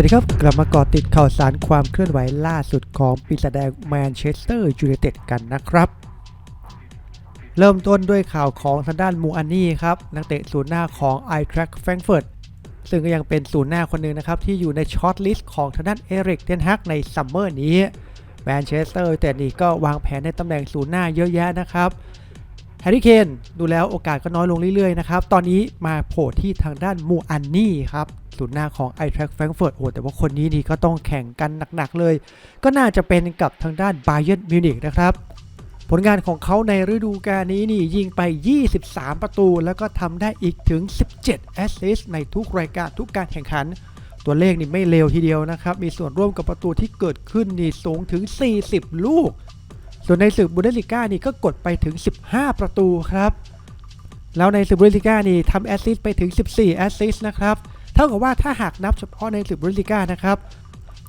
วัสดีครับ กลับมาเกาะติดข่าวสารความเคลื่อนไหวล่าสุดของปีศาจแดงแมนเชสเตอร์ยูไนเต็ดกันนะครับ เริ่มต้นด้วยข่าวของทางด้านมูอันนี่ครับ นักเตะศูนย์หน้าของ i t r a c k Frankfurt ซึ่งก็ยังเป็นศูนย์หน้าคนหนึ่งนะครับ ที่อยู่ในช็อตลิสต์ของทางด้านเอริกเทนฮักในซัมเมอร์นี้แมนเชสเตอร์แต่นี่ก็วางแผนในตำแหน่งศูนย์หน้าเยอะแยะนะครับ แฮร์รี่เคนดูแล้วโอกาสก็น้อยลงเรื่อยๆนะครับ ตอนนี้มาโผล่ที่ทางด้านมูอันนี่ครับศูนย์หน้าของ i t r a c k Frankfurt โอ้แต่ว่าคนนี้นี่ก็ต้องแข่งกันหนักๆเลย ก็น่าจะเป็นกับทางด้าน Bayern Munich นะครับ ผลงานของเขาในฤดูกาลนี้นี่ยิงไป 23 ประตู แล้วก็ทำได้อีกถึง 17 แอสซิสในทุกรายการทุกการแข่งขัน ตัวเลขนี่ไม่เลวทีเดียวนะครับ มีส่วนร่วมกับประตูที่เกิดขึ้นนี่สูงถึง 40 ลูก ส่วนในศึกบุนเดสลิก้านี่ก็กดไปถึง 15 ประตูครับ แล้วในศึกบุนเดสลิก้านี่ทำแอสซิสต์ไปถึง 14 แอสซิสต์นะครับ เท่ากับว่าถ้าหากนับเฉพาะในศึกบุนเดสลิก้านะครับ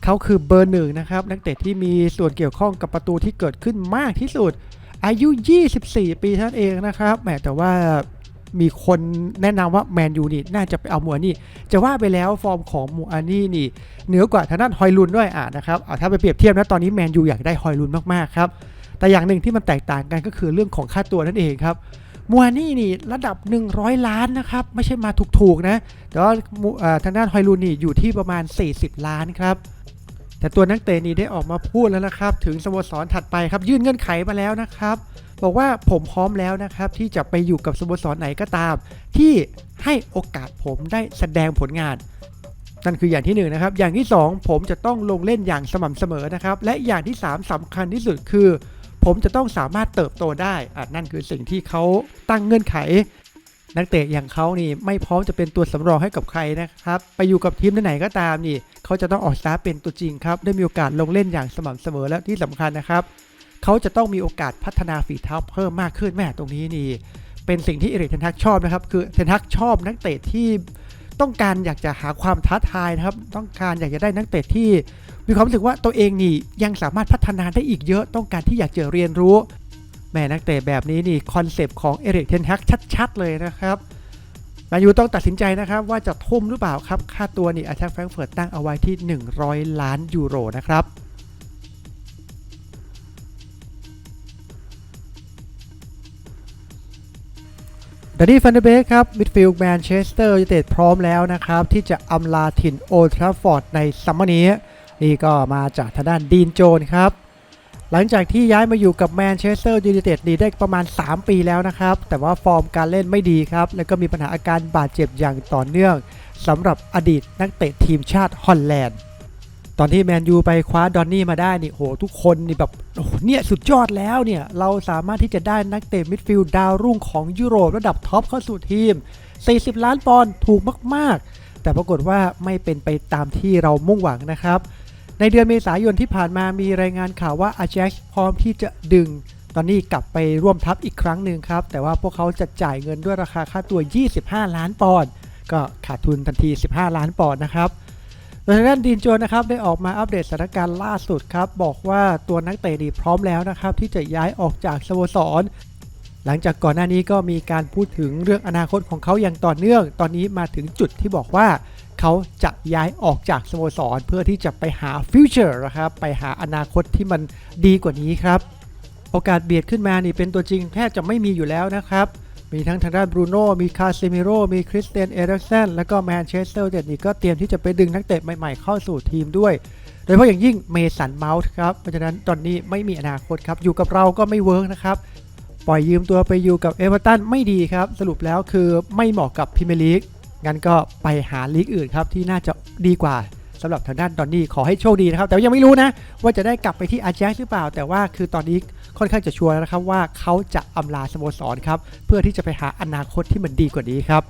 เขาคือเบอร์หนึ่งนะครับ นักเตะที่มีส่วนเกี่ยวข้องกับประตูที่เกิดขึ้นมากที่สุด อายุ 24 ปีท่านเองนะครับ แหมแต่ว่ามีคนแนะนำว่าแมนยูนี่น่าจะไปเอามัวนี่ จะว่าไปแล้วฟอร์มของมูอานี่นี่ เหนือกว่าทางด้านฮอยลุนด้วยอะนะครับเอาถ้าไปเปรียบเทียบนะตอนนี้แมนยูอยากได้ฮอยลุนมากๆครับ แต่อย่างหนึ่งที่มันแตกต่างกันก็คือเรื่องของค่าตัวนั่นเองครับมัวนี่นี่ระดับ 100 ล้านนะครับ ไม่ใช่มาถูกๆนะ แต่ว่ามูอ่าทางด้านฮอยลุนนี่อยู่ที่ประมาณ 40 ล้านครับ แต่ตัวนักเตะนี้ได้ออกมาพูดแล้วนะครับ ถึงสโมสรถัดไปครับ ยื่นเงื่อนไขมาแล้วนะครับ บอกว่าผมพร้อมแล้วนะครับ ที่จะไปอยู่กับสโมสรไหนก็ตาม ที่ให้โอกาสผมได้แสดงผลงาน นั่นคืออย่างที่หนึ่งนะครับอย่างที่สองผมจะต้องลงเล่นอย่างสม่ำเสมอนะครับและอย่างที่สามสำคัญที่สุดคือ ผมจะต้องสามารถเติบโตได้อะนั่นคือสิ่งที่เขาตั้งเงื่อนไข นักเตะอย่างเขานี่ไม่พร้อมจะเป็นตัวสำรองให้กับใครนะครับ ไปอยู่กับทีมไหนก็ตามนี่ เขาจะต้องออกสตาร์เป็นตัวจริงครับ ได้มีโอกาสลงเล่นอย่างสม่ำเสมอและที่สำคัญนะครับ เขาจะต้องมีโอกาสพัฒนาฝีเท้าเพิ่มมากขึ้นแม่ตรงนี้นี่ เป็นสิ่งที่เอริกเทนทักชอบนะครับ คือเทนทักชอบนักเตะที่ต้องการอยากจะหาความท้าทายนะครับ ต้องการอยากจะได้นักเตะที่ มีความรู้สึกว่าตัวเองนี่ยังสามารถพัฒนาได้อีกเยอะต้องการที่อยากจะเรียนรู้แม่นักเตะแบบนี้นี่คอนเซปต์ของเอริกเทนทักชัด ๆ เลยนะครับมนยูต้องตัดสินใจนะครับว่าจะทุ่มหรือเปล่าครับ ค่าตัวนี่อาแทกแฟรงเฟิร์ตตั้งเอาไว้ที่ 100 ล้านยูโรนะครับดนนี่ฟันเดเบกครับมิดฟิลด์แมนเชสเตอร์ยูไนเต็ดพร้อมแล้วนะครับ ที่จะอำลาถิ่นโอทราฟอร์ดในซัมเมอร์นี้ นี่ก็มาจากทางด้านดีนโจนครับ หลังจากที่ย้ายมาอยู่กับแมนเชสเตอร์ยูไนเต็ดนี่ได้ประมาณ 3 ปีแล้วนะครับ แต่ว่าฟอร์มการเล่นไม่ดีครับ แล้วก็มีปัญหาอาการบาดเจ็บอย่างต่อเนื่องสำหรับอดีตนักเตะทีมชาติฮอลแลนด์ ตอนที่แมนยูไปคว้าดอนนี่มาได้นี่โหทุกคนนี่แบบโอ้เนี่ยสุดยอดแล้วเนี่ยเราสามารถที่จะได้นักเตะมิดฟิลด์ดาวรุ่งของยุโรประดับท็อปเข้าสู่ทีม 40 ล้านปอนด์ถูกมากๆ แต่ปรากฏว่าไม่เป็นไปตามที่เรามุ่งหวังนะครับ ในเดือนเมษายนที่ผ่านมามีรายงานข่าวว่าอาแจ็คพร้อมที่จะดึงตอนนี้กลับไปร่วมทัพอีกครั้งหนึ่งครับ แต่ว่าพวกเขาจะจ่ายเงินด้วยราคาค่าตัว 25 ล้านปอนด์ก็ขาดทุนทันที 15 ล้านปอนด์นะครับโดยทางด้านดีนโจนนะครับได้ออกมาอัปเดตสถานการณ์ล่าสุดครับ บอกว่าตัวนักเตะดีพร้อมแล้วนะครับ ที่จะย้ายออกจากสโมสร หลังจากก่อนหน้านี้ก็มีการพูดถึงเรื่องอนาคตของเขาอย่างต่อเนื่อง ตอนนี้มาถึงจุดที่บอกว่า เขาจะย้ายออกจากสโมสรเพื่อที่จะไปหาฟิวเจอร์นะครับไปหาอนาคตที่มันดีกว่านี้ครับโอกาสเบียดขึ้นมานี่เป็นตัวจริงแทบจะไม่มีอยู่แล้วนะครับ มีทั้งทางด้านบรูโน่ มีคาเซมิโร่ มีคริสเตียน เอริกเซน แล้วก็แมนเชสเตอร์ยูไนเต็ดนี่ก็เตรียมที่จะไปดึงนักเตะใหม่ๆเข้าสู่ทีมด้วย โดยเฉพาะอย่างยิ่งเมสันเมาส์ครับ เพราะฉะนั้นตอนนี้ไม่มีอนาคตครับ อยู่กับเราก็ไม่เวิร์กนะครับ ปล่อยยืมตัวไปอยู่กับเอเวอร์ตันไม่ดีครับ สรุปแล้วคือไม่เหมาะกับพรีเมียร์ลีก งั้นก็ไปหาลีกอื่นครับที่น่าจะดีกว่าสำหรับทางด้านดอนนี่ขอให้โชคดีนะครับ แต่ยังไม่รู้นะ ว่าจะได้กลับไปที่อาแจ็คหรือเปล่า แต่ว่าคือตอนนี้ค่อนข้างจะชัวร์แล้วนะครับว่าเขาจะอำลาสโมสรครับ เพื่อที่จะไปหาอนาคตที่มันดีกว่านี้ครับ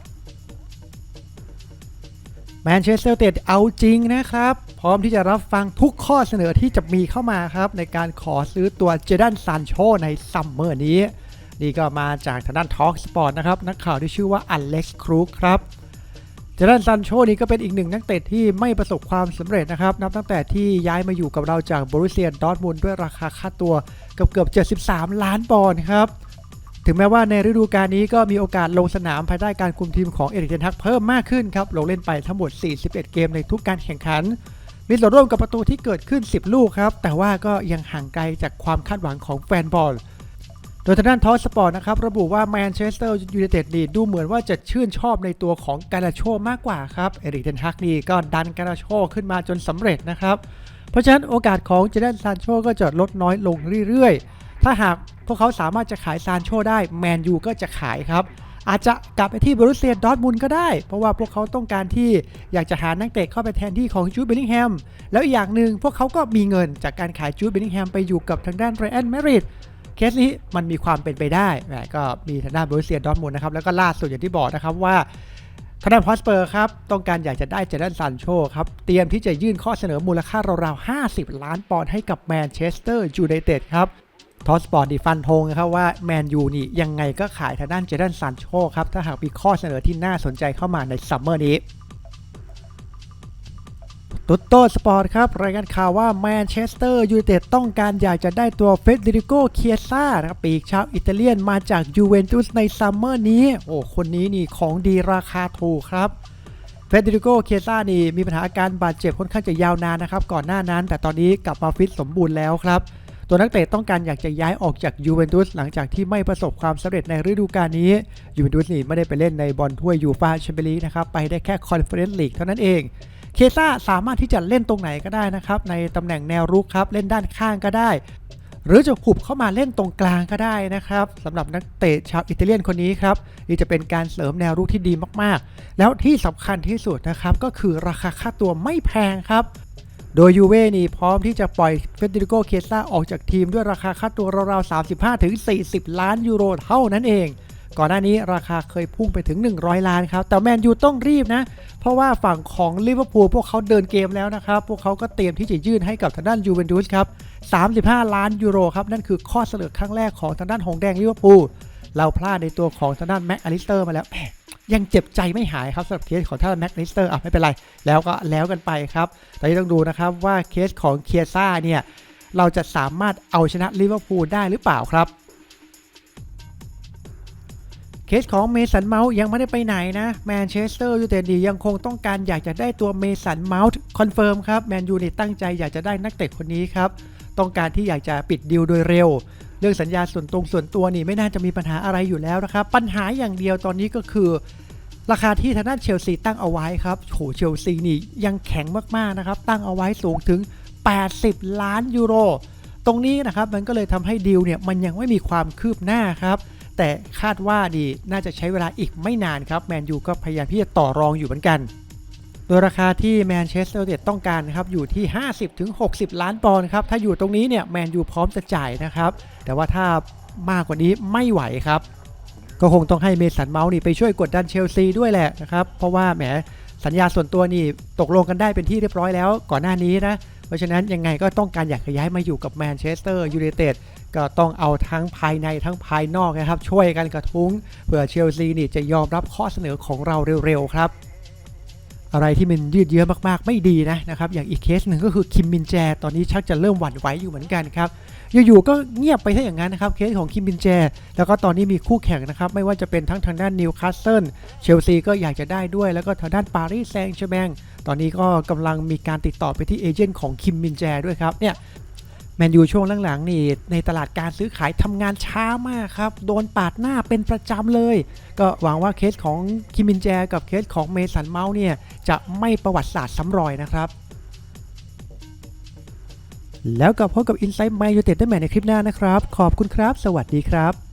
แมนเชสเตอร์เตดเอาจริงนะครับ พร้อมที่จะรับฟังทุกข้อเสนอที่จะมีเข้ามาครับ ในการขอซื้อตัวเจดันซานโชในซัมเมอร์นี้ นี่ก็มาจากทางด้านทอล์กสปอร์ตนะครับ นักข่าวที่ชื่อว่าอเล็กซ์ครูครับ จดันซันโชนี่ก็เป็นอีกหนึ่งนักเตะที่ไม่ประสบความสำเร็จนะครับ นับตั้งแต่ที่ย้ายมาอยู่กับเราจากบรูเซียนดอร์ทมุนด้วยราคาค่าตัวเกือบเกือบ73 ล้านปอนด์ครับ ถึงแม้ว่าในฤดูกาลนี้ก็มีโอกาสลงสนามภายใต้การคุมทีมของเอริกเทนฮักเพิ่มมากขึ้นครับ ลงเล่นไปทั้งหมด 41 เกมในทุกการแข่งขัน มีส่วนร่วมกับประตูที่เกิดขึ้น 10 ลูกครับ แต่ว่าก็ยังห่างไกลจากความคาดหวังของแฟนบอล ดยทางด้านทอสปอร์ตนะครับระบุว่าแมนเชสเตอร์ยูไนเต็ดนี่ดูเหมือนว่าจะชื่นชอบในตัวของการาโชมากกว่าครับเอริกเทนฮักนี่ก็ดันการาโชขึ้นมาจนสำเร็จนะครับ เพราะฉะนั้นโอกาสของเจเดนซานโชก็จะลดน้อยลงเรื่อยๆ ถ้าหากพวกเขาสามารถจะขายซานโชได้แมนยูก็จะขายครับ อาจจะกลับไปที่บรูเซียดอทมุนก็ได้ เพราะว่าพวกเขาต้องการที่อยากจะหานักเตะเข้าไปแทนที่ของจูดเบลลิงแฮมแล้วอีกอย่างหนึ่งพวกเขาก็มีเงินจากการขายจูดเบลลิงแฮมไปอยู่กับทางด้านไรอันแมริด เคสนี้มันมีความเป็นไปได้แหมก็มีทางด้านบรูเซียดอทมุนด์นะครับ แล้วก็ล่าสุดอย่างที่บอกนะครับว่าทางด้านพอสเปอร์ครับ ต้องการอยากจะได้เจดันซานโชครับ เตรียมที่จะยื่นข้อเสนอมูลค่าราวๆ 50 ล้านปอนด์ให้กับแมนเชสเตอร์ยูไนเต็ดครับทอสปอร์ตดีฟันธงนะครับว่าแมนยูนี่ยังไงก็ขายทางด้านเจดันซานโชครับ ถ้าหากมีข้อเสนอที่น่าสนใจเข้ามาในซัมเมอร์นี้ ตุตโตสปอร์ตครับ รายงานข่าวว่าแมนเชสเตอร์ยูไนเต็ดต้องการอยากจะได้ตัวเฟเดริโกเคียซ่านะครับปีกชาวอิตาเลียนมาจากยูเวนตุสในซัมเมอร์นี้ โอ้ คนนี้นี่ของดีราคาถูกครับเฟเดริโกเคียซ่านี่มีปัญหาอาการบาดเจ็บค่อนข้างจะยาวนานนะครับ ก่อนหน้านั้น แต่ตอนนี้กลับมาฟิตสมบูรณ์แล้วครับ ตัวนักเตะต้องการอยากจะย้ายออกจากยูเวนตุสหลังจากที่ไม่ประสบความสำเร็จในฤดูกาลนี้ยูเวนตุสนี่ไม่ได้ไปเล่นในบอลถ้วยยูฟาแชมเปี้ยนลีกนะครับไปได้แค่คอนเฟอเรนซ์ลีกเท่านั้นเอง เคซ่าสามารถที่จะเล่นตรงไหนก็ได้นะครับในตำแหน่งแนวรุกครับเล่นด้านข้างก็ได้ หรือจะหุบเข้ามาเล่นตรงกลางก็ได้นะครับสำหรับนักเตะชาวอิตาเลียนคนนี้ครับนี่จะเป็นการเสริมแนวรุกที่ดีมากๆ แล้วที่สำคัญที่สุดนะครับก็คือราคาค่าตัวไม่แพงครับโดยยูเว่นี่พร้อมที่จะปล่อยเฟเดริโกเคซ่าออกจากทีมด้วยราคาค่าตัวราวๆ 35-40 ล้านยูโรเท่านั้นเอง ก่อนหน้านี้ราคาเคยพุ่งไปถึง 100 ล้านครับ แต่แมนยูต้องรีบนะ เพราะว่าฝั่งของลิเวอร์พูลพวกเขาเดินเกมแล้วนะครับ พวกเขาก็เตรียมที่จะยื่นให้กับทางด้านยูเวนตุสครับ 35 ล้านยูโรครับ นั่นคือข้อเสนอครั้งแรกของทางด้านหงแดงลิเวอร์พูล เราพลาดในตัวของทางด้านแม็กอลิสเตอร์มาแล้วยังเจ็บใจไม่หายครับสำหรับเคสของทางด้านแม็กอลิสเตอร์อะไม่เป็นไรแล้วก็แล้วกันไปครับ แต่ที่ต้องดูนะครับว่าเคสของเคียซ่าเนี่ยเราจะสามารถเอาชนะลิเวอร์พูลได้หรือเปล่าครับ เคสของเมสันเมาส์ยังไม่ได้ไปไหนนะแมนเชสเตอร์ยูไนเต็ดยังคงต้องการอยากจะได้ตัวเมสันเมาส์คอนเฟิร์มครับแมนยูนี่ตั้งใจอยากจะได้นักเตะคนนี้ครับต้องการที่อยากจะปิดดีลโดยเร็ว เรื่องสัญญาส่วนตรงส่วนตัวนี่ไม่น่าจะมีปัญหาอะไรอยู่แล้วนะครับปัญหาอย่างเดียวตอนนี้ก็คือ ราคาที่ทางด้านเชลซีตั้งเอาไว้ครับโหเชลซีนี่ยังแข็งมากๆนะครับตั้งเอาไว้สูงถึง 80 ล้านยูโร ตรงนี้นะครับมันก็เลยทำให้ดีลเนี่ยมันยังไม่มีความคืบหน้าครับ แต่คาดว่าดีน่าจะใช้เวลาอีกไม่นานครับแมนยูก็พยายามที่จะต่อรองอยู่เหมือนกันโดยราคาที่แมนเชสเตอร์ยูไนเต็ดต้องการนะครับอยู่ที่ 50-60 ล้านปอนด์ครับถ้าอยู่ตรงนี้เนี่ยแมนยูพร้อมจะจ่ายนะครับแต่ว่าถ้ามากกว่านี้ไม่ไหวครับ ก็คงต้องให้เมสันเมาส์นี่ไปช่วยกดดันเชลซีด้วยแหละนะครับเพราะว่าแหมสัญญาส่วนตัวนี่ตกลงกันได้เป็นที่เรียบร้อยแล้วก่อนหน้านี้นะ เพราะฉะนั้นยังไงก็ต้องการอยากย้ายมาอยู่กับแมนเชสเตอร์ยูไนเต็ด ก็ต้องเอาทั้งภายในทั้งภายนอกนะครับ ช่วยกันกระทุ้งเผื่อเชลซีนี่จะยอมรับข้อเสนอของเราเร็วๆครับ อะไรที่มันยืดเยื้อมากๆไม่ดีนะนะครับอย่างอีกเคสหนึ่งก็คือคิมมินแจ ตอนนี้ชักจะเริ่มหวั่นไหวอยู่เหมือนกันครับอยู่ๆก็เงียบไปซะอย่างนั้นนะครับเคสของคิมมินแจ แล้วก็ตอนนี้มีคู่แข่งนะครับไม่ว่าจะเป็นทั้งทางด้านนิวคาสเซิลเชลซีก็อยากจะได้ด้วย แล้วก็ทางด้านปารีสแซงต์แชร์แมงตอนนี้ก็กำลังมีการติดต่อไปที่เอเจนต์ของคิมมินแจด้วยครับเนี่ย แมนยูช่วงหลังๆนี่ในตลาดการซื้อขายทำงานช้ามากครับ โดนปาดหน้าเป็นประจำเลย ก็หวังว่าเคสของคิมินแจกับเคสของเมสันเมาส์เนี่ยจะไม่ประวัติศาสตร์ซ้ำรอยนะครับแล้วก็พบกับ Insight My United ได้ใหม่ในคลิปหน้านะครับ ขอบคุณครับ สวัสดีครับ